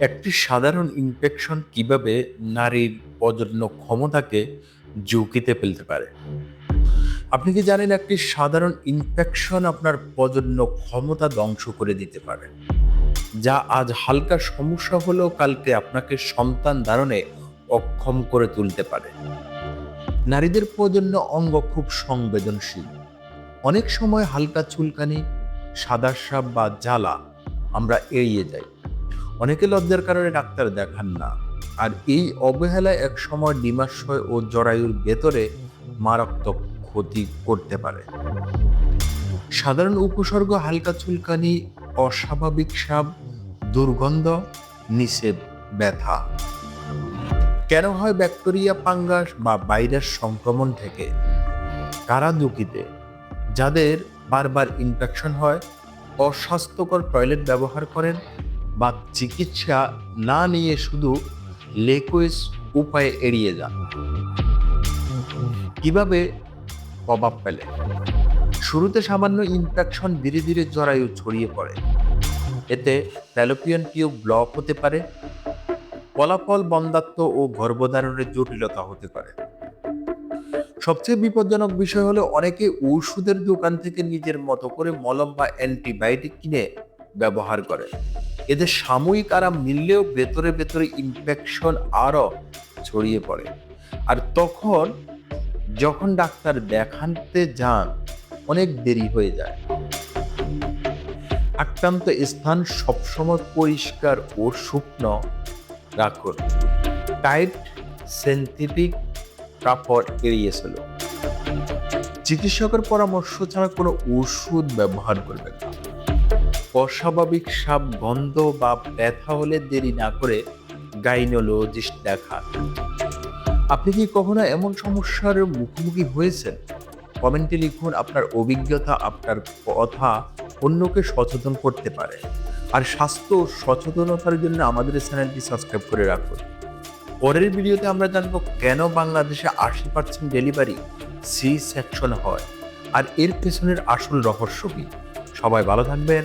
একটি সাধারণ ইনফেকশন কীভাবে নারীর প্রজনন ক্ষমতাকে ঝুঁকিতে ফেলতে পারে? আপনি কি জানেন একটি সাধারণ ইনফেকশন আপনার প্রজনন ক্ষমতা ধ্বংস করে দিতে পারে? যা আজ হালকা সমস্যা হলেও কালকে আপনাকে সন্তান ধারণে অক্ষম করে তুলতে পারে। নারীদের প্রজনন অঙ্গ খুব সংবেদনশীল। অনেক সময় হালকা চুলকানি, সাদা সাপ বা জ্বালা আমরা এড়িয়ে যাই। অনেকে লজ্জার কারণে ডাক্তার দেখান না। আর এই অবহেলায় এক সময় ডিমাশয় ও জরায়ুর ভেতরে মারাত্মক ক্ষতি করতে পারে। সাধারণ উপসর্গ, হালকা চুলকানি, অস্বাভাবিক সাপ দুর্গন্ধ, নিষেধ, ব্যথা। কেন হয় ব্যাকটেরিয়া পাঙ্গাস বা ভাইরাস সংক্রমণ থেকে? কারা দুঃখিতে যাদের বারবার ইনফেকশন হয়, অস্বাস্থ্যকর টয়লেট ব্যবহার করেন বা চিকিৎসা না নিয়ে শুধু লেকুইস উপায়ে এড়িয়ে যান। কীভাবে প্রভাব ফেলে? শুরুতে সামান্য ইনফেকশন ধীরে ধীরে জরায়ু ছড়িয়ে পড়ে। এতে ফ্যালোপিয়ান টিউব ব্লক হতে পারে, ফলাফল বন্ধাত্ম ও গর্ভধারণের জটিলতা হতে পারে। সবচেয়ে বিপজ্জনক বিষয় হলো অনেকে ওষুধের দোকান থেকে নিজের মতো করে মলম বা অ্যান্টিবায়োটিক কিনে ব্যবহার করে। এদের সাময়িক আরাম মিললেও ভেতরে ভেতরে ইনফেকশন আরও ছড়িয়ে পড়ে। আর তখন যখন ডাক্তার দেখাতে যান, অনেক দেরি হয়ে যায়। আক্রান্ত স্থান সবসময় পরিষ্কার ও শুকনো রাখুন। টাইট, সেন্থেটিক কাপড় এড়িয়ে চলুন। চিকিৎসকের পরামর্শ ছাড়া কোনো ওষুধ ব্যবহার করবেন না। অস্বাভাবিক সাপ গন্ধ বা ব্যথা হলে দেরি না করে গাইনোলজিস্ট দেখান। আপনি কি কখনো এমন সমস্যার মুখোমুখি হয়েছেন? কমেন্টে লিখুন আপনার অভিজ্ঞতা, আপনার কথা অন্যকে সচেতন করতে পারে। আর স্বাস্থ্য সচেতনতার জন্য আমাদের চ্যানেলটি সাবস্ক্রাইব করে রাখুন। পরের ভিডিওতে আমরা জানব কেন বাংলাদেশে আশি পার্সেন্ট ডেলিভারি সি সেকশন হয় আর এর পেছনের আসল রহস্য কি। সবাই ভালো থাকবেন।